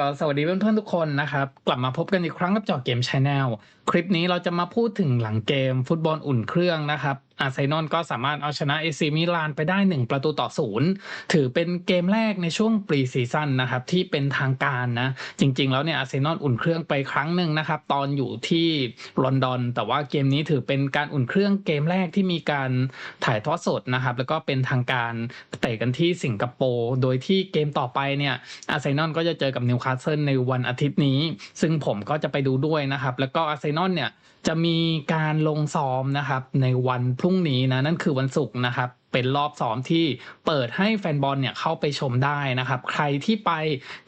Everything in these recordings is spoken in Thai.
ก็สวัสดีเพื่อนๆทุกคนนะครับ กลับมาพบกันอีกครั้งกับจอเกมชาแนลคลิปนี้เราจะมาพูดถึงหลังเกมฟุตบอลอุ่นเครื่องนะครับ อาร์เซนอลก็สามารถเอาชนะเอซีมิลานไปได้ 1 ประตูต่อศูนย์ถือเป็นเกมแรกในช่วงปรีซีซั่นนะครับที่เป็นทางการนะ จริง ๆ แล้วเนี่ยอาร์เซนอลอุ่นเครื่องไปครั้งหนึ่งนะครับ ตอนอยู่ที่ลอนดอน แต่ว่าเกมนี้ถือเป็นการอุ่นเครื่องเกมแรกที่มีการถ่ายทอดสดนะครับ แล้วก็เป็นทางการเตะกันที่สิงคโปร์โดยที่เกมต่อไปเนี่ยอาร์เซนอลก็จะเจอกับนิวคาสเซิลในวันอาทิตย์นี้ ซึ่งผมก็จะไปดูด้วยนะครับ แล้วก็อาร์เซนอลเนี่ยจะมีการลงซ้อมนะครับในวันพรุ่งนี้นะนั่นคือวันศุกร์นะครับ เป็นรอบซ้อมที่เปิดให้แฟนบอลเนี่ยเข้าไปชมได้นะครับ ใครที่ไป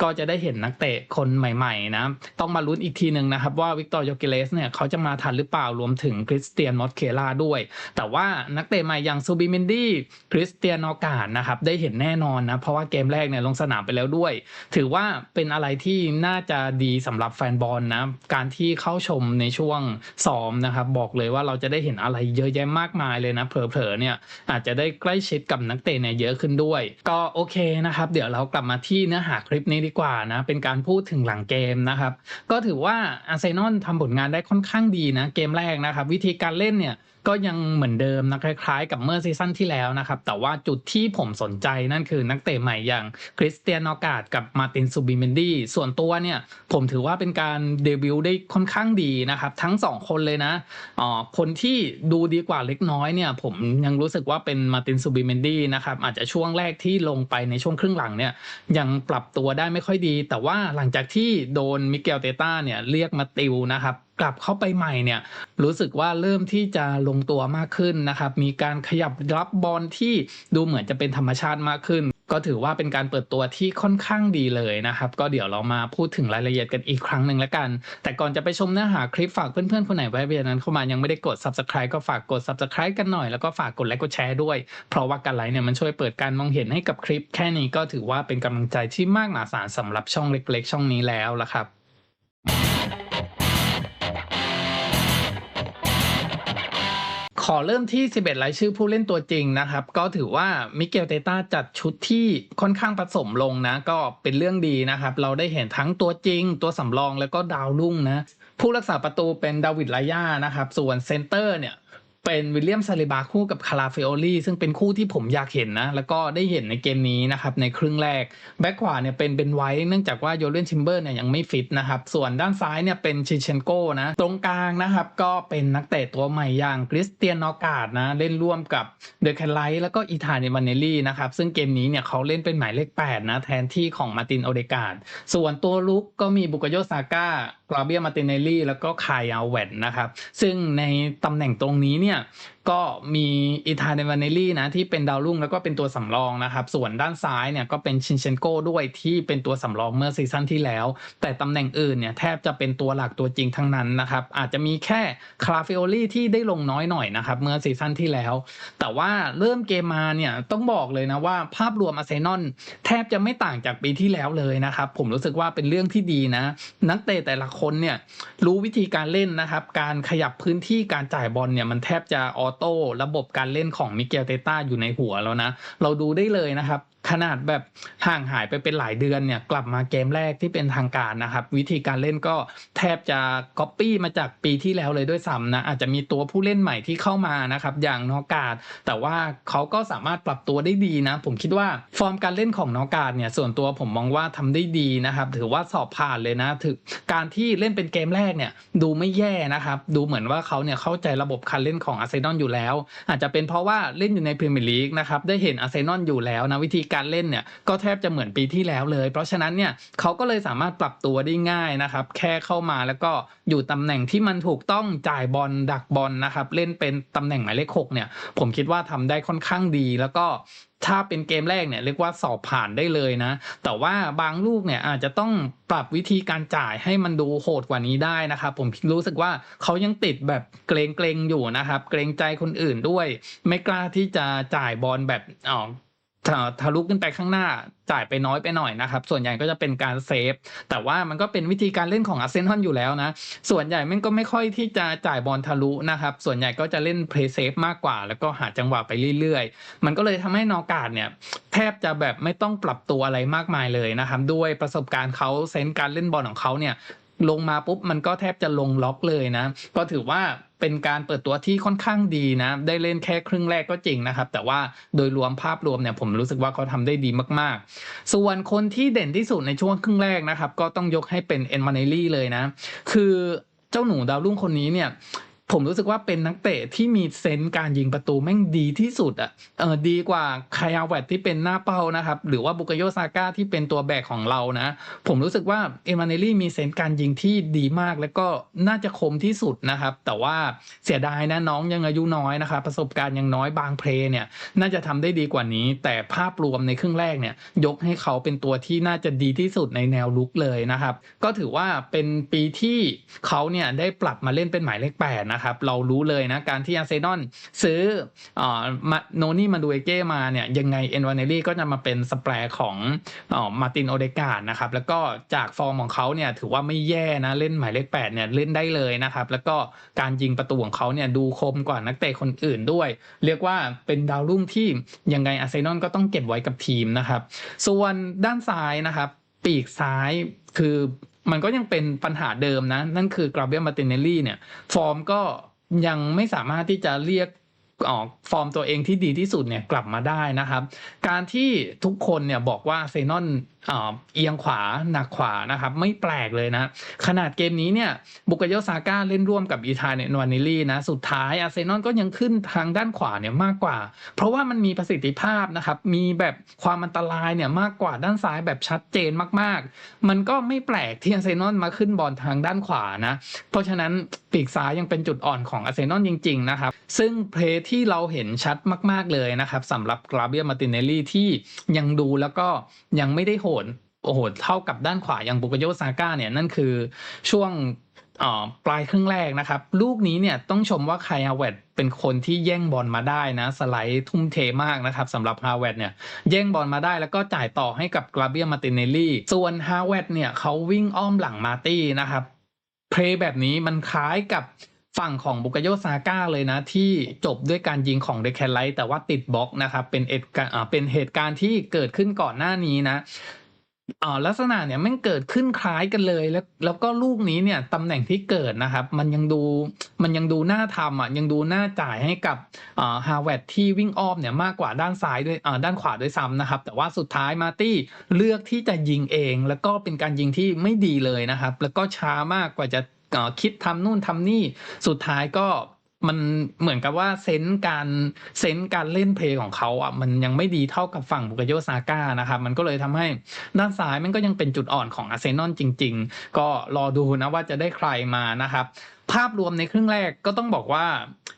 ก็จะได้เห็นนักเตะคนใหม่ๆนะต้องมาลุ้นอีกทีหนึ่งนะครับว่าวิกตอร์โยเกเลสเนี่ยเขาจะมาทันหรือเปล่ารวมถึงคริสเตียนมอสเคล่าด้วย แต่ว่านักเตะใหม่อย่างซูบิเมนดี้คริสเตียนอกาศนะครับได้เห็นแน่นอนนะเพราะว่าเกมแรกเนี่ยลงสนามไปแล้วด้วย ถือว่าเป็นอะไรที่น่าจะดีสำหรับแฟนบอลนะการที่เข้าชมในช่วงซ้อมนะครับบอกเลยว่าเราจะได้เห็นอะไรเยอะแยะมากมายเลยนะเผลอๆเนี่ยอาจจะได้ใกล้ชิดกับนักเตะเนี่ยเยอะขึ้นด้วย ก็โอเคนะครับ เดี๋ยวเรากลับมาที่เนื้อหาคลิปนี้ดีกว่านะ เป็นการพูดถึงหลังเกมนะครับ ก็ถือว่าอาร์เซนอลทำผลงานได้ค่อนข้างดีนะเกมแรกนะครับ วิธีการเล่นเนี่ยก็ยังเหมือนเดิมนะคล้ายๆ กับเมื่อซีซั่นที่แล้วนะครับ แต่ว่าจุดที่ผมสนใจนั่นคือนักเตะใหม่อย่างคริสเตียนอากาศกับมาตินซูบิเมนดี้ส่วนตัวเนี่ย ผมถือว่าเป็นการเดบิวต์ได้ค่อนข้างดีนะครับ ทั้ง 2 คนเลยนะอ๋อคนที่ดูดีกว่าเล็กน้อยเนี่ย ผมยังรู้สึกว่าเป็นมาตินซูบิเมนดี้นะครับอาจจะช่วงแรกที่ลงไปในช่วงครึ่งหลังเนี่ยยังปรับตัวได้ไม่ค่อยดี แต่ว่าหลังจากที่โดนมิเกลเตต้าเนี่ยเรียกมาติวนะครับกลับเข้าไปใหม่เนี่ยรู้สึกว่าเริ่มที่จะลงตัวมากขึ้นนะครับมีการขยับรับบอลที่ดูเหมือนจะเป็นธรรมชาติมากขึ้น ก็ถือว่าเป็นการเปิดตัวที่ค่อนข้างดีเลยนะครับ ก็เดี๋ยวเรามาพูดถึงรายละเอียดกันอีกครั้งหนึ่งแล้วกัน แต่ก่อนจะไปชมเนื้อหาคลิปฝากเพื่อนๆ คนไหนไว้เบียนั้นเข้ามายังไม่ได้กด subscribe ก็ฝากกด subscribe กันหน่อยแล้วก็ฝากกดไลค์กดแชร์ด้วย เพราะว่าการไลค์เนี่ยมันช่วยเปิดการมองเห็นให้กับคลิป แค่นี้ก็ถือว่าเป็นกำลังใจที่มากมหาศาลสำหรับช่องเล็ก ๆ ช่องนี้แล้วละครับ ขอเริ่มที่ 11 รายชื่อผู้เล่นตัวจริงนะครับ ก็ถือว่ามิเกลเตต้าจัดชุดที่ค่อนข้างผสมลงนะ ก็เป็นเรื่องดีนะครับ เราได้เห็นทั้งตัวจริง ตัวสำรองแล้วก็ดาวรุ่งนะ ผู้รักษาประตูเป็นดาวิดลายานะครับ ส่วนเซนเตอร์เนี่ย เป็นวิลเลียมซาลิบาคู่กับคาราเฟโอลี่ซึ่งเป็นคู่ที่ผมอยากเห็นนะ แล้วก็ได้เห็นในเกมนี้นะครับในครึ่งแรก แบ็คขวาเนี่ยเป็นเบนไวท์เนื่องจากว่าโยเลนชิมเบอร์เนี่ยยังไม่ฟิตนะครับ ส่วนด้านซ้ายเนี่ยเป็นชิเชนโก้นะ ตรงกลางนะครับ ก็เป็นนักเตะตัวใหม่อย่างคริสเตียนนอกาดนะ เล่นร่วมกับเดอะแคลไลท์แล้วก็อีธานเนมันเนลลี่นะครับ ซึ่งเกมนี้เนี่ยเขาเล่นเป็นหมายเลข8นะแทนที่ของมาตินโอเดกาดส่วนตัวลุกก็มีบุกโยซาก้ากราเบียมาตินเนลลี่แล้วก็คายอัลเวนนะครับซึ่งในตำแหน่งตรงนี้เนี่ยก็มีอิทาเดวานเนลี่นะที่เป็นดาวรุ่งแล้วก็เป็นตัวสำรองนะครับ ส่วนด้านซ้ายเนี่ยก็เป็นชินเชนโก้ด้วยที่เป็นตัวสำรองเมื่อซีซั่นที่แล้ว แต่ตำแหน่งอื่นเนี่ยแทบจะเป็นตัวหลักตัวจริงทั้งนั้นนะครับอาจจะมีแค่คาราฟิโอลี่ที่ได้ลงน้อยหน่อยนะครับเมื่อซีซั่นที่แล้ว แต่ว่าเริ่มเกมมาเนี่ยต้องบอกเลยนะว่าภาพรวมอาร์เซนอลแทบจะไม่ต่างจากปีที่แล้วเลยนะครับผมรู้สึกว่าเป็นเรื่องที่ดีนะ นักเตะแต่ละคนเนี่ยรู้วิธีการเล่นนะครับการขยับพื้นที่การจ่ายบอลเนี่ยมันแทบจะออโต้ระบบการเล่นของมิเกลเตต้าอยู่ในหัวแล้วนะ เราดูได้เลยนะครับ ขนาดแบบห่างหายไปเป็นหลายเดือนเนี่ยกลับมาเกมแรกที่เป็นทางการนะครับ วิธีการเล่นก็แทบจะก๊อปปี้มาจากปีที่แล้วเลยด้วยซ้ำนะอาจจะมีตัวผู้เล่นใหม่ที่เข้ามานะครับอย่างนอกาดแต่ว่าเขาก็สามารถปรับตัวได้ดีนะ ผมคิดว่าฟอร์มการเล่นของนอกาดเนี่ยส่วนตัวผมมองว่าทำได้ดีนะครับ ถือว่าสอบผ่านเลยนะถึงการที่เล่นเป็นเกมแรกเนี่ยดูไม่แย่นะครับ ดูเหมือนว่าเขาเนี่ยเข้าใจระบบการเล่นของอาร์เซนอลอยู่แล้ว อาจจะเป็นเพราะว่าเล่นอยู่ในพรีเมียร์ลีกนะครับได้เห็นอาร์เซนอลอยู่แล้วนะวิธีการเล่นเนี่ยก็แทบจะเหมือนปีที่แล้วเลย เพราะฉะนั้นเนี่ยเขาก็เลยสามารถปรับตัวได้ง่ายนะครับแค่เข้ามาแล้วก็อยู่ตำแหน่งที่มันถูกต้องจ่ายบอลดักบอลนะครับเล่นเป็นตำแหน่งหมายเลขหกเนี่ยผมคิดว่าทำได้ค่อนข้างดีแล้วก็ ถ้าเป็นเกมแรกเนี่ยเรียกว่าสอบผ่านได้เลยนะ แต่ว่าบางลูกเนี่ยอาจจะต้องปรับวิธีการจ่ายให้มันดูโหดกว่านี้ได้นะครับผมรู้สึกว่าเขายังติดแบบเกรงเกรงๆอยู่นะครับ เกรงใจคนอื่นด้วย ไม่กล้าที่จะจ่ายบอลแบบอ๋อ ทะลุขึ้นไปข้างหน้าจ่ายไปน้อยไปหน่อยนะครับ ส่วนใหญ่ก็จะเป็นการเซฟ แต่ว่ามันก็เป็นวิธีการเล่นของอาร์เซนอลอยู่แล้วนะ ส่วนใหญ่ม่งก็ไม่ค่อยที่จะจ่ายบอลทะลุนะครับ ส่วนใหญ่ก็จะเล่นเพลย์เซฟมากกว่า แล้วก็หาจังหวะไปเรื่อยๆ มันก็เลยทำให้นอกาดเนี่ย แทบจะแบบไม่ต้องปรับตัวอะไรมากมายเลยนะครับ ด้วยประสบการณ์เขาเซนส์การเล่นบอลของเขาเนี่ย ลงมาปุ๊บมันก็แทบจะลงล็อกเลยนะ ก็ถือว่าเป็นการเปิดตัวที่ค่อนข้างดีนะ ได้เล่นแค่ครึ่งแรกก็จริงนะครับ แต่ว่าโดยรวมภาพรวมเนี่ยผมรู้สึกว่าเขาทำได้ดีมากๆ ส่วนคนที่เด่นที่สุดในช่วงครึ่งแรกนะครับ ก็ต้องยกให้เป็นเอ็นมาเนลี่เลยนะ คือเจ้าหนูดาวรุ่งคนนี้เนี่ย ผมรู้สึกว่าเป็นนักเตะที่มีเซนส์การยิงประตูแม่งดีที่สุดอะ่ะเออดีกว่าคายาแวตที่เป็นหน้าเป้านะครับ หรือว่าบุกโยซาก้าที่เป็นตัวแบกของเรานะ ผมรู้สึกว่าเอมาเนลี่มีเซนส์การยิงที่ดีมาก แล้วก็น่าจะคมที่สุดนะครับ แต่ว่าเสียดายนะน้องยังอายุน้อยนะครับประสบการณ์ยังน้อยบางเพลเนี่ย น่าจะทำได้ดีกว่านี้ แต่ภาพรวมในครึ่งแรกเนี่ย ยกให้เขาเป็นตัวที่น่าจะดีที่สุดในแนวลุกเลยนะครับ ก็ถือว่าเป็นปีที่เขาเนี่ยได้ปรับมาเล่นเป็นหมายเลขแปดนะครับเรารู้เลยนะการที่อาร์เซนอลซื้อออโนนี่มาดูเอเก้มาเนี่ยยังไงเอ็นวานเนลี่ก็จะมาเป็นสแปรของออมาร์ตินโอเดกาดนะครับแล้วก็จากฟอร์มของเขาเนี่ยถือว่าไม่แย่นะเล่นหมายเลขแปดเนี่ยเล่นได้เลยนะครับแล้วก็การยิงประตูของเขาเนี่ยดูคมกว่านักเตะคนอื่นด้วย เรียกว่าเป็นดาวรุ่งที่ยังไงอาร์เซนอลก็ต้องเก็บไว้กับทีมนะครับ ส่วนด้านซ้ายนะครับ ปีกซ้ายคือ มันก็ยังเป็นปัญหาเดิมนะ นั่นคือกราเบียมาตินเนลลี่เนี่ย ฟอร์มก็ยังไม่สามารถที่จะเรียก ออกฟอร์มตัวเองที่ดีที่สุดเนี่ยกลับมาได้นะครับ การที่ทุกคนเนี่ยบอกว่าเซนอนเอียงขวาหนักขวานะครับไม่แปลกเลยนะ ขนาดเกมนี้เนี่ยบุกโยซาก้าเล่นร่วมกับอีธานเนนวานิลี่นะสุดท้ายอาร์เซนอลก็ยังขึ้นทางด้านขวาเนี่ยมากกว่า เพราะว่ามันมีประสิทธิภาพนะครับมีแบบความอันตรายเนี่ยมากกว่าด้านซ้ายแบบชัดเจนมากๆ มันก็ไม่แปลกที่อาร์เซนอลมาขึ้นบอลทางด้านขวานะเพราะฉะนั้น ปีกซ้ายยังเป็นจุดอ่อนของอาร์เซนอลจริง ๆ นะครับ ซึ่งเพลย์ที่เราเห็นชัดมาก ๆ เลยนะครับสำหรับกราเบียมาตินเนลลี่ที่ยังดูแล้วก็ยังไม่ได้โหดโอ้โหเท่ากับด้านขวาอย่างบุกโยซาก้าเนี่ยนั่นคือช่วงปลายครึ่งแรกนะครับ ลูกนี้เนี่ยต้องชมว่าไคฮาเวตเป็นคนที่แย่งบอลมาได้นะ สไลด์ทุ่มเทมากนะครับสำหรับฮาเวตเนี่ยแย่งบอลมาได้แล้วก็จ่ายต่อให้กับกราเบียมาตินเนลลี่ ส่วนฮาเวตเนี่ยเขาวิ่งอ้อมหลังมาตี้นะครับ เพลย์แบบนี้มันคล้ายกับฝั่งของบุกโยซาก้าเลยนะ ที่จบด้วยการยิงของเดคแคนไลท์แต่ว่าติดบล็อกนะครับ เป็นเอ็ดเป็นเหตุการณ์ที่เกิดขึ้นก่อนหน้านี้นะ อ่าลักษณะเนี่ยมันเกิดขึ้นคล้ายกันเลยแล้ว แล้วก็ลูกนี้เนี่ยตำแหน่งที่เกิดนะครับ มันยังดูมันยังดูน่าทำอะยังดูน่าจ่ายให้กับอ่าฮาวเวตที่วิ่งอ้อมเนี่ยมากกว่าด้านซ้ายด้วยอ่าด้านขวาด้วยซ้ำนะครับ แต่ว่าสุดท้ายมาตี้เลือกที่จะยิงเอง แล้วก็เป็นการยิงที่ไม่ดีเลยนะครับ แล้วก็ช้ามากกว่าจะอ่อคิดทำนู่นทำนี่สุดท้ายก็ มันเหมือนกับว่าเซนส์การเซนส์การเล่นเพลงของเขาอะมันยังไม่ดีเท่ากับฝั่งบุกโยซาก้านะครับมันก็เลยทำให้ด้านซ้ายมันก็ยังเป็นจุดอ่อนของอาร์เซนอลจริง ๆ ก็รอดูนะว่าจะได้ใครมานะครับ ภาพรวมในครึ่งแรกก็ต้องบอกว่า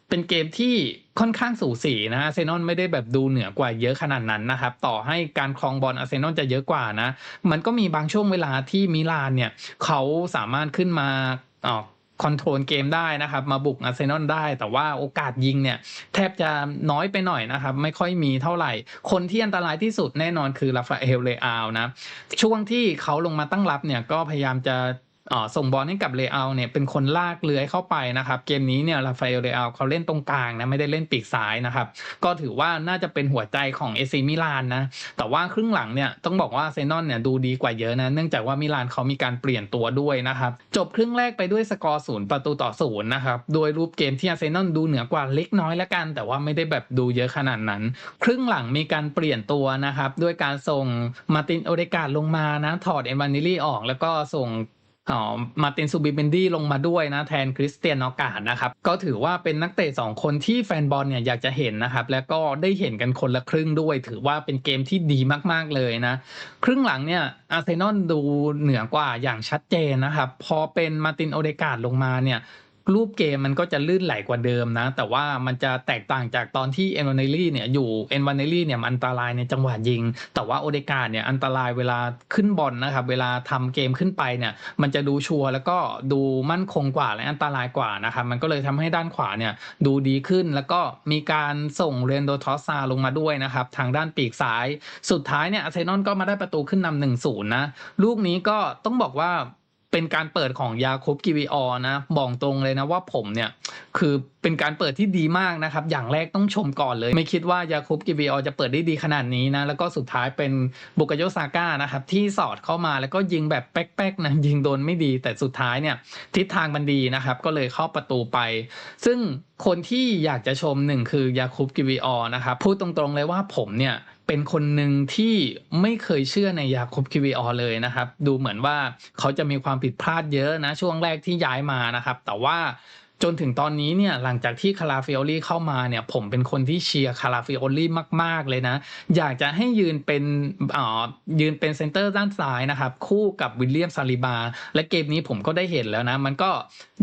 เป็นเกมที่ค่อนข้างสูสีนะอาร์เซนอลไม่ได้แบบดูเหนือกว่าเยอะขนาดนั้นนะครับ ต่อให้การครองบอลอาร์เซนอลจะเยอะกว่านะ มันก็มีบางช่วงเวลาที่มิลานเนี่ยเขาสามารถขึ้นมาออก คอนโทรลเกมได้นะครับ มาบุกอาร์เซนอลได้ แต่ว่าโอกาสยิงเนี่ย แทบจะน้อยไปหน่อยนะครับ ไม่ค่อยมีเท่าไหร่ คนที่อันตรายที่สุดแน่นอนคือราฟาเอลเลอาลนะ ช่วงที่เขาลงมาตั้งรับเนี่ยก็พยายามจะ อ่อส่งบอลให้กับเลอาเนี่ยเป็นคนลากเลื้อยเข้าไปนะครับ เกมนี้เนี่ยราฟาเอลเลอาเขาเล่นตรงกลางนะไม่ได้เล่นปีกซ้ายนะครับ ก็ถือว่าน่าจะเป็นหัวใจของเอซีมิลานนะ แต่ว่าครึ่งหลังเนี่ยต้องบอกว่าเซนอลเนี่ยดูดีกว่าเยอะนะ เนื่องจากว่ามิลานเขามีการเปลี่ยนตัวด้วยนะครับ จบครึ่งแรกไปด้วยสกอร์ศูนย์ประตูต่อศูนย์นะครับ โดยรูปเกมที่อาร์เซนอลดูเหนือกว่าเล็กน้อยล้วกัน แต่ว่าไม่ได้แบบดูเยอะขนาดนั้น ครึ่งหลังมีการเปลี่ยนตัวนะครับด้วยการส่งมาตินโอเดกาลงมานะถอดเอวานิลี่ออก แล้วก็ส่ง อ๋อมาร์ตินซูบิเบนดี้ลงมาด้วยนะแทนคริสเตียนนอกาดนะครับ ก็ถือว่าเป็นนักเตะสองคนที่แฟนบอลเนี่ยอยากจะเห็นนะครับ แล้วก็ได้เห็นกันคนละครึ่งด้วย ถือว่าเป็นเกมที่ดีมากๆเลยนะ ครึ่งหลังเนี่ยอาร์เซนอลดูเหนือกว่าอย่างชัดเจนนะครับ พอเป็นมาร์ตินโอเดกาดลงมาเนี่ย รูปเกมมันก็จะลื่นไหลกว่าเดิมนะ แต่ว่ามันจะแตกต่างจากตอนที่เอ็นวานเนลลี่เนี่ยอยู่เอ็นวานเนลลี่เนี่ยมันอันตรายในจังหวะยิง แต่ว่าโอเดกาเนี่ยอันตรายเวลาขึ้นบอลนะครับ เวลาทำเกมขึ้นไปเนี่ย มันจะดูชัวร์แล้วก็ดูมั่นคงกว่าและอันตรายกว่านะครับมันก็เลยทำให้ด้านขวาเนี่ยดูดีขึ้นแล้วก็มีการส่งเรนโดทอสซาลงมาด้วยนะครับทางด้านปีกซ้าย สุดท้ายเนี่ยอาร์เซนอลก็มาได้ประตูขึ้นนำหนึ่งศูนย์นะลูกนี้ก็ต้องบอกว่า เป็นการเปิดของยาคุบกิวิออนะบอกตรงเลยนะว่าผมเนี่ย คือเป็นการเปิดที่ดีมากนะครับ อย่างแรกต้องชมก่อนเลย ไม่คิดว่ายาคุบกิวิออจะเปิดได้ดีขนาดนี้นะ แล้วก็สุดท้ายเป็นบุกโยซาก้านะครับ ที่สอดเข้ามาแล้วก็ยิงแบบแป๊กๆนะยิงโดนไม่ดี แต่สุดท้ายเนี่ยทิศทางมันดีนะครับ ก็เลยเข้าประตูไป ซึ่งคนที่อยากจะชมหนึ่งคือยาคุบกิวิออนะครับพูดตรงๆเลยว่าผมเนี่ย เป็นคนหนึ่งที่ไม่เคยเชื่อในยาคุบคิวีออเลยนะครับ ดูเหมือนว่าเขาจะมีความผิดพลาดเยอะนะช่วงแรกที่ย้ายมานะครับ แต่ว่า จนถึงตอนนี้เนี่ยหลังจากที่คาราฟิโอลี่เข้ามาเนี่ยผมเป็นคนที่เชียร์คาราฟิโอลี่มาก ๆ เลยนะ อยากจะให้ยืนเป็นอ่อยืนเป็นเซนเตอร์ด้านซ้ายนะครับ คู่กับวิลเลียมซาลิบา และเกมนี้ผมก็ได้เห็นแล้วนะ มันก็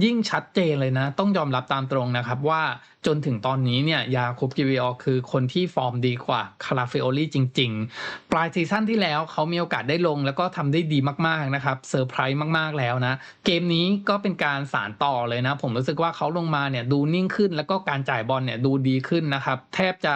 ยิ่งชัดเจนเลยนะ ต้องยอมรับตามตรงนะครับว่าจนถึงตอนนี้เนี่ยยาคูบกิวิออคือคนที่ฟอร์มดีกว่าคาราฟิโอลี่จริง ๆ ปลายซีซั่นที่แล้วเขามีโอกาสได้ลง แล้วก็ทำได้ดีมากๆนะครับเซอร์ไพรส์มากๆแล้วนะ เกมนี้ก็เป็นการสารต่อเลยนะ ผมรู้สึกว่าเขาลงมาเนี่ยดูนิ่งขึ้น แล้วก็การจ่ายบอลเนี่ยดูดีขึ้นนะครับ แทบจะ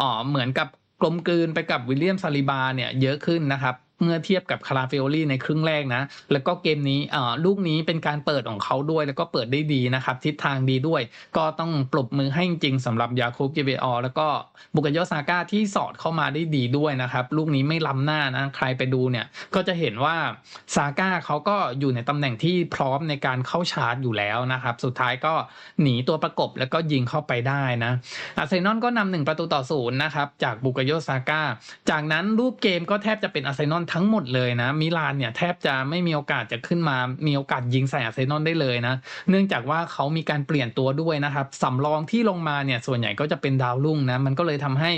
อ๋อเหมือนกับกลมกลืนไปกับวิลเลียมซาลิบาเนี่ยเยอะขึ้นนะครับ เมื่อเทียบกับคาราฟิโอลี่ในครึ่งแรกนะ แล้วก็เกมนี้อ่าลูกนี้เป็นการเปิดของเขาด้วย แล้วก็เปิดได้ดีนะครับทิศทางดีด้วย ก็ต้องปรบมือให้จริงๆสำหรับยาคูบเกเบอแล้วก็บุกโยซาก้าที่สอดเข้ามาได้ดีด้วยนะครับ ลูกนี้ไม่ล้ำหน้านะ ใครไปดูเนี่ยก็จะเห็นว่าซาก้าเขาก็อยู่ในตำแหน่งที่พร้อมในการเข้าชาร์จอยู่แล้วนะครับ สุดท้ายก็หนีตัวประกบแล้วก็ยิงเข้าไปได้นะอาร์เซนอลก็นำหนึ่งประตูต่อศูนย์นะครับจากบุกโยซาก้าจากนั้นรูปเกมก็แทบจะเป็นอาร์เซนอลทั้งหมดเลยนะ มิลานเนี่ยแทบจะไม่มีโอกาสจะขึ้นมา มีโอกาสยิงใส่อาร์เซนอลได้เลยนะ เนื่องจากว่าเขามีการเปลี่ยนตัวด้วยนะครับสำรองที่ลงมาเนี่ยส่วนใหญ่ก็จะเป็นดาวรุ่งนะ มันก็เลยทำให้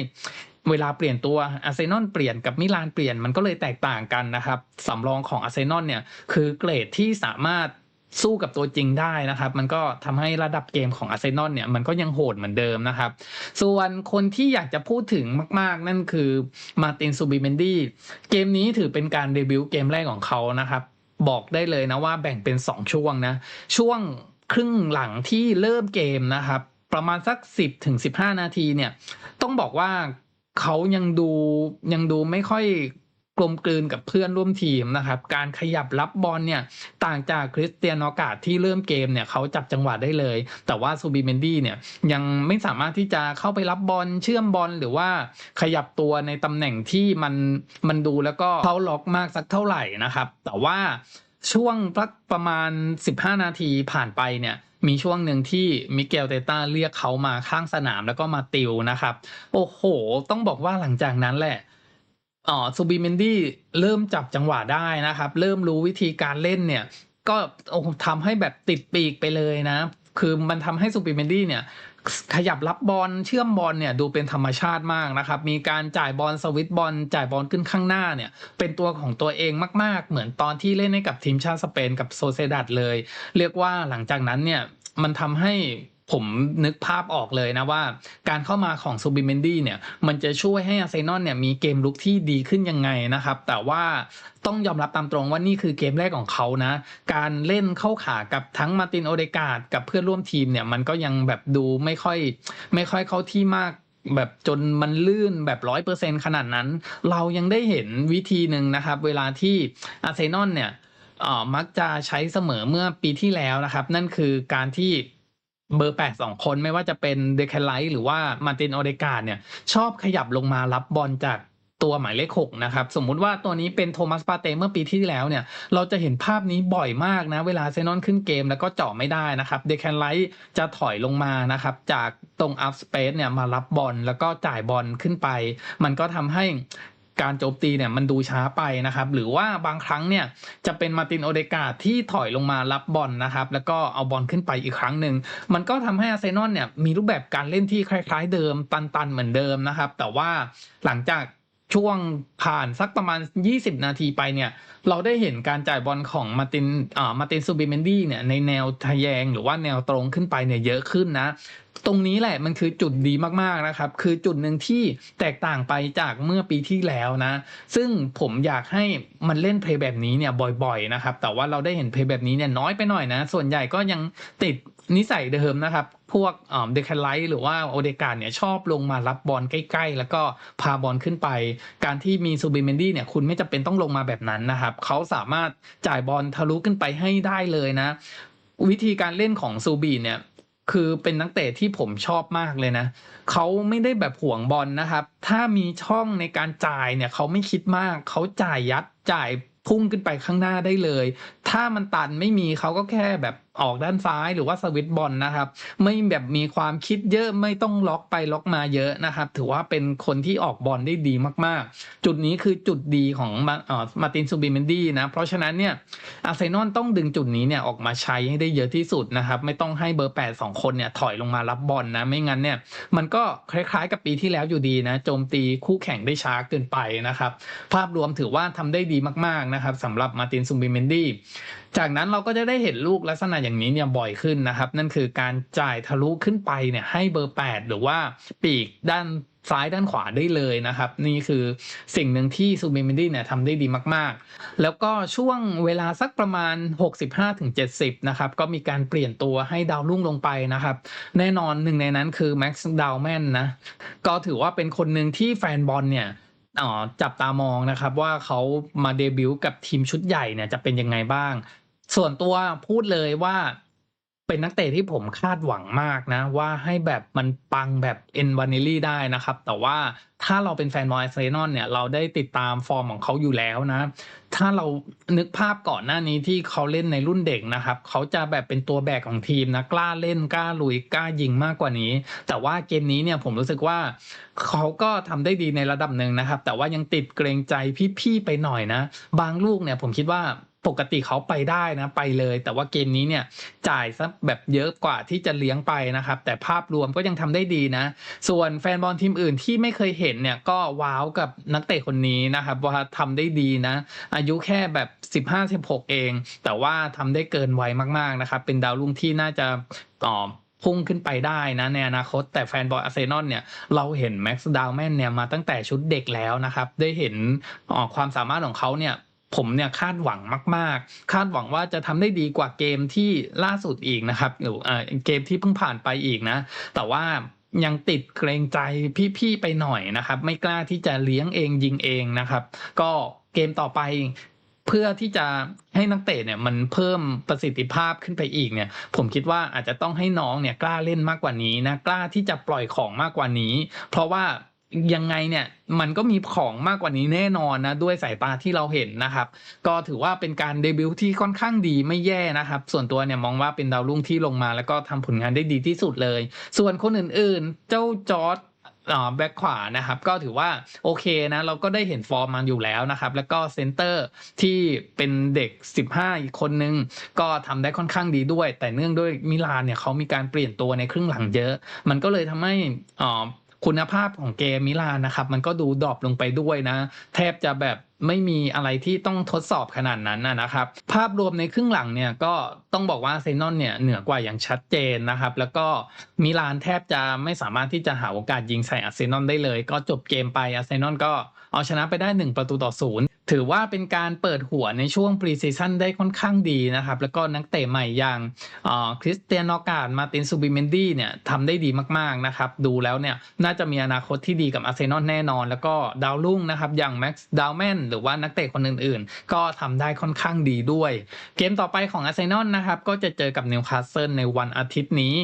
เวลาเปลี่ยนตัวอาร์เซนอลเปลี่ยนกับมิลานเปลี่ยนมันก็เลยแตกต่างกันนะครับสำรองของอาร์เซนอลเนี่ยคือเกรดที่สามารถ สู้กับตัวจริงได้นะครับ มันก็ทำให้ระดับเกมของอาร์เซนอลเนี่ยมันก็ยังโหดเหมือนเดิมนะครับ ส่วนคนที่อยากจะพูดถึงมาก ๆ นั่นคือมาตินซูบิเมนดีเกมนี้ถือเป็นการเดบิวต์เกมแรกของเขานะครับ บอกได้เลยนะว่าแบ่งเป็น 2 ช่วงนะ ช่วงครึ่งหลังที่เริ่มเกมนะครับ ประมาณสัก 10ถึง15นาทีเนี่ย ต้องบอกว่าเขายังดูยังดูไม่ค่อย กลมกลืนกับเพื่อนร่วมทีมนะครับการขยับรับบอลเนี่ยต่างจากคริสเตียนอกาสที่เริ่มเกมเนี่ยเขาจับจังหวะได้เลย แต่ว่าซูบิเมนดี้เนี่ยยังไม่สามารถที่จะเข้าไปรับบอลเชื่อมบอลหรือว่าขยับตัวในตำแหน่งที่มันมันดูแล้วก็เขาล็อกมากสักเท่าไหร่นะครับ แต่ว่าช่วงประมาณ 15 นาทีผ่านไปเนี่ยมีช่วงหนึ่งที่มิเกลเตต้าเรียกเขามาข้างสนามแล้วก็มาติวนะครับ โอ้โห ต้องบอกว่าหลังจากนั้นแหละ อ๋อซูบิเมนดี้เริ่มจับจังหวะได้นะครับ เริ่มรู้วิธีการเล่นเนี่ย ก็ทำให้แบบติดปีกไปเลยนะ คือมันทำให้ซูบิเมนดี้เนี่ย ขยับรับบอลเชื่อมบอลเนี่ยดูเป็นธรรมชาติมากนะครับ มีการจ่ายบอลสวิตบอลจ่ายบอลขึ้นข้างหน้าเนี่ย เป็นตัวของตัวเองมาก ๆ เหมือนตอนที่เล่นให้กับทีมชาติสเปนกับโซเซดัดเลย เรียกว่าหลังจากนั้นเนี่ยมันทำให้ ผมนึกภาพออกเลยนะว่า การเข้ามาของซูบิเมนดี้เนี่ยมันจะช่วยให้อาร์เซนอลเนี่ยมีเกมลุกที่ดีขึ้นยังไงนะครับ แต่ว่าต้องยอมรับตามตรงว่านี่คือเกมแรกของเขานะ การเล่นเข้าขากับทั้งมาตินโอเดกาดกับเพื่อนร่วมทีมเนี่ยมันก็ยังแบบดูไม่ค่อยไม่ค่อยเข้าที่มากแบบจนมันลื่นแบบร้อยเปอร์เซ็นขนาดนั้น เรายังได้เห็นวิธีหนึ่งนะครับ เวลาที่อาร์เซนอลเนี่ยอ่อมักจะใช้เสมอเมื่อปีที่แล้วนะครับ นั่นคือการที่ เบอร์แปดสองคนไม่ว่าจะเป็นเดคไลท์หรือว่ามาตินโอเดกาดเนี่ยชอบขยับลงมารับบอลจากตัวหมายเลขหกนะครับ สมมุติว่าตัวนี้เป็นโทมัสปาเต้เมื่อปีที่แล้วเนี่ย เราจะเห็นภาพนี้บ่อยมากนะ เวลาเซนอนขึ้นเกมแล้วก็เจาะไม่ได้นะครับเดคแคนไลท์จะถอยลงมานะครับ จากตรงอัพสเปซเนี่ยมารับบอลแล้วก็จ่ายบอลขึ้นไป มันก็ทำให้ การโจมตีเนี่ยมันดูช้าไปนะครับ หรือว่าบางครั้งเนี่ยจะเป็นมาตินโอเดกาที่ถอยลงมารับบอลนะครับ แล้วก็เอาบอลขึ้นไปอีกครั้งหนึ่ง มันก็ทำให้อาร์เซนอลเนี่ยมีรูปแบบการเล่นที่คล้าย ๆ เดิมตันๆเหมือนเดิมนะครับ แต่ว่าหลังจาก ช่วงผ่านสักประมาณ 20 นาทีไปเนี่ย เราได้เห็นการจ่ายบอลของมาตินอ่ามาตินซูบิเมนดี้เนี่ยในแนวทะแยงหรือว่าแนวตรงขึ้นไปเนี่ยเยอะขึ้นนะ ตรงนี้แหละมันคือจุดดีมากๆนะครับ คือจุดหนึ่งที่แตกต่างไปจากเมื่อปีที่แล้วนะ ซึ่งผมอยากให้มันเล่นเพลย์แบบนี้เนี่ยบ่อยๆนะครับ แต่ว่าเราได้เห็นเพลย์แบบนี้เนี่ยน้อยไปหน่อยนะ ส่วนใหญ่ก็ยังติดนิสัยเดิมนะครับ พวกเดคไลท์หรือว่าโอเดกาเนี่ยชอบลงมารับบอลใกล้ๆ แล้วก็พาบอลขึ้นไป การที่มีซูบิเมนดี้เนี่ยคุณไม่จำเป็นต้องลงมาแบบนั้นนะครับเขาสามารถจ่ายบอลทะลุขึ้นไปให้ได้เลยนะ วิธีการเล่นของซูบีเนี่ยคือเป็นนักเตะที่ผมชอบมากเลยนะ เขาไม่ได้แบบห่วงบอลนะครับ ถ้ามีช่องในการจ่ายเนี่ยเขาไม่คิดมาก เขาจ่ายยัดจ่ายพุ่งขึ้นไปข้างหน้าได้เลย ถ้ามันตันไม่มีเขาก็แค่แบบ ออกด้านซ้ายหรือว่าสวิตบอลนะครับ ไม่แบบมีความคิดเยอะไม่ต้องล็อกไปล็อกมาเยอะนะครับ ถือว่าเป็นคนที่ออกบอลได้ดีมากๆ จุดนี้คือจุดดีของมาออมาตินซูบิเมนดี้นะ เพราะฉะนั้นเนี่ยอาร์เซนอลต้องดึงจุดนี้เนี่ยออกมาใช้ให้ได้เยอะที่สุดนะครับ ไม่ต้องให้เบอร์ 8 2 คนเนี่ยถอยลงมารับบอลนะไม่งั้นเนี่ยมันก็คล้ายๆกับปีที่แล้วอยู่ดีนะโจมตีคู่แข่งได้ช้าเกินไปนะครับ ภาพรวมถือว่าทำได้ดีมากๆนะครับสำหรับมาตินซูบิเมนดี้จากนั้นเราก็จะได้เห็นลูกลักษณะอย่างนี้เนี่ยบ่อยขึ้นนะครับ นั่นคือการจ่ายทะลุขึ้นไปเนี่ยให้เบอร์ 8 หรือว่าปีกด้านซ้ายด้านขวาได้เลยนะครับ นี่คือสิ่งหนึ่งที่ซูบิเมนดี้เนี่ยทำได้ดีมากๆ แล้วก็ช่วงเวลาสักประมาณ 65-70 นะครับ ก็มีการเปลี่ยนตัวให้ดาวรุ่งลงไปนะครับ แน่นอนหนึ่งในนั้นคือแม็กซ์ดาวแมนนะ ก็ถือว่าเป็นคนหนึ่งที่แฟนบอลเนี่ย อ๋อจับตามองนะครับว่าเขามาเดบิวต์กับทีมชุดใหญ่เนี่ยจะเป็นยังไงบ้าง ส่วนตัวพูดเลยว่า เป็นนักเตะที่ผมคาดหวังมากนะ ว่าให้แบบมันปังแบบเอ็นวานิลี่ได้นะครับ แต่ว่าถ้าเราเป็นแฟนบอลอาร์เซนอลเนี่ยเราได้ติดตามฟอร์มของเขาอยู่แล้วนะ ถ้าเรานึกภาพก่อนหน้านี้ที่เขาเล่นในรุ่นเด็กนะครับ เขาจะแบบเป็นตัวแบกของทีมนะ กล้าเล่นกล้าลุยกล้ายิงมากกว่านี้ แต่ว่าเกมนี้เนี่ยผมรู้สึกว่าเขาก็ทำได้ดีในระดับหนึ่งนะครับ แต่ว่ายังติดเกรงใจพี่ๆไปหน่อยนะ บางลูกเนี่ยผมคิดว่า ปกติเขาไปได้นะไปเลย แต่ว่าเกมนี้เนี่ยจ่ายซะแบบเยอะกว่าที่จะเลี้ยงไปนะครับ แต่ภาพรวมก็ยังทำได้ดีนะ ส่วนแฟนบอลทีมอื่นที่ไม่เคยเห็นเนี่ยก็ว้าวกับนักเตะคนนี้นะครับว่าทำได้ดีนะ อายุแค่แบบ 15-16 เอง แต่ว่าทำได้เกินวัยมาก ๆนะครับ เป็นดาวรุ่งที่น่าจะต่อพุ่งขึ้นไปได้นะในอนาคตแต่แฟนบอลอาร์เซนอลเนี่ยเราเห็นแม็กซ์ดาวแมนเนี่ยมาตั้งแต่ชุดเด็กแล้วนะครับ ได้เห็นออความสามารถของเขาเนี่ย ผมเนี่ยคาดหวังมาก ๆ คาดหวังว่าจะทำได้ดีกว่าเกมที่ล่าสุดอีกนะครับหรือเออเกมที่เพิ่งผ่านไปอีกนะ แต่ว่ายังติดเกรงใจพี่ ๆ ไปหน่อยนะครับ ไม่กล้าที่จะเลี้ยงเองยิงเองนะครับ ก็เกมต่อไปเพื่อที่จะให้นักเตะเนี่ยมันเพิ่มประสิทธิภาพขึ้นไปอีกเนี่ย ผมคิดว่าอาจจะต้องให้น้องเนี่ยกล้าเล่นมากกว่านี้นะกล้าที่จะปล่อยของมากกว่านี้ เพราะว่า ยังไงเนี่ยมันก็มีของมากกว่านี้แน่นอนนะด้วยสายตาที่เราเห็นนะครับ ก็ถือว่าเป็นการเดบิวต์ที่ค่อนข้างดีไม่แย่นะครับ ส่วนตัวเนี่ยมองว่าเป็นดาวรุ่งที่ลงมา แล้วก็ทำผลงานได้ดีที่สุดเลย ส่วนคนอื่นๆ เจ้าจอร์ดแบ็คขวานะครับก็ถือว่าโอเคนะเราก็ได้เห็นฟอร์มมันอยู่แล้วนะครับ แล้วก็เซนเตอร์ที่เป็นเด็ก 15 อีกคนนึง ก็ทำได้ค่อนข้างดีด้วย แต่เนื่องด้วยมิลานเนี่ยเขามีการเปลี่ยนตัวในครึ่งหลังเยอะ มันก็เลยทำให้อ่า คุณภาพของเกมมิลานนะครับ มันก็ดูดรอปลงไปด้วยนะ แทบจะแบบไม่มีอะไรที่ต้องทดสอบขนาดนั้นนะครับ ภาพรวมในครึ่งหลังเนี่ยก็ต้องบอกว่าเซนอนเนี่ยเหนือกว่าอย่างชัดเจนนะครับ แล้วก็มิลานแทบจะไม่สามารถที่จะหาโอกาสยิงใส่อาร์เซนอลได้เลย ก็จบเกมไปอาร์เซนอลก็เอาชนะไปได้ 1 ประตูต่อศูนย์ ถือว่าเป็นการเปิดหัวในช่วงปรีซีซั่นได้ค่อนข้างดีนะครับ แล้วก็นักเตะใหม่อย่างคริสเตียนนอกาดมาตินซูบิเมนดี้เนี่ยทำได้ดีมากๆนะครับ ดูแล้วเนี่ยน่าจะมีอนาคตที่ดีกับอาร์เซนอลแน่นอน แล้วก็ดาวรุ่งนะครับ อย่างแม็กซ์ดาวแมนหรือว่านักเตะคนอื่นๆ ก็ทำได้ค่อนข้างดีด้วย เกมต่อไปของอาร์เซนอลนะครับก็จะเจอกับนิวคาสเซิลในวันอาทิตย์นี้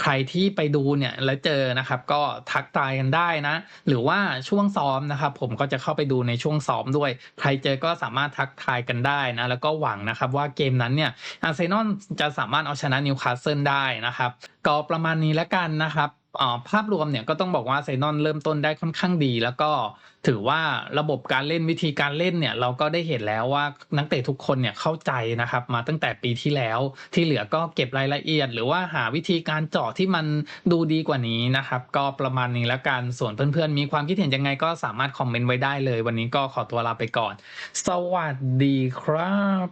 ใครที่ไปดูเนี่ยแล้วเจอนะครับก็ทักทายกันได้นะ หรือว่าช่วงซ้อมนะครับผมก็จะเข้าไปดูในช่วงซ้อมด้วยใครเจอก็สามารถทักทายกันได้นะ แล้วก็หวังนะครับว่าเกมนั้นเนี่ยอาร์เซนอลจะสามารถเอาชนะนิวคาสเซิลได้นะครับ ก็ประมาณนี้แล้วกันนะครับ ภาพรวมเนี่ยก็ต้องบอกว่าอาร์เซนอลเริ่มต้นได้ค่อนข้างดี แล้วก็ถือว่าระบบการเล่นวิธีการเล่นเนี่ยเราก็ได้เห็นแล้วว่านักเตะทุกคนเนี่ยเข้าใจนะครับมาตั้งแต่ปีที่แล้วที่เหลือก็เก็บรายละเอียด หรือว่าหาวิธีการเจาะที่มันดูดีกว่านี้นะครับ ก็ประมาณนี้แล้วกันส่วนเพื่อนๆ มีความคิดเห็นยังไงก็สามารถคอมเมนต์ไว้ได้เลย วันนี้ก็ขอตัวลาไปก่อน สวัสดีครับ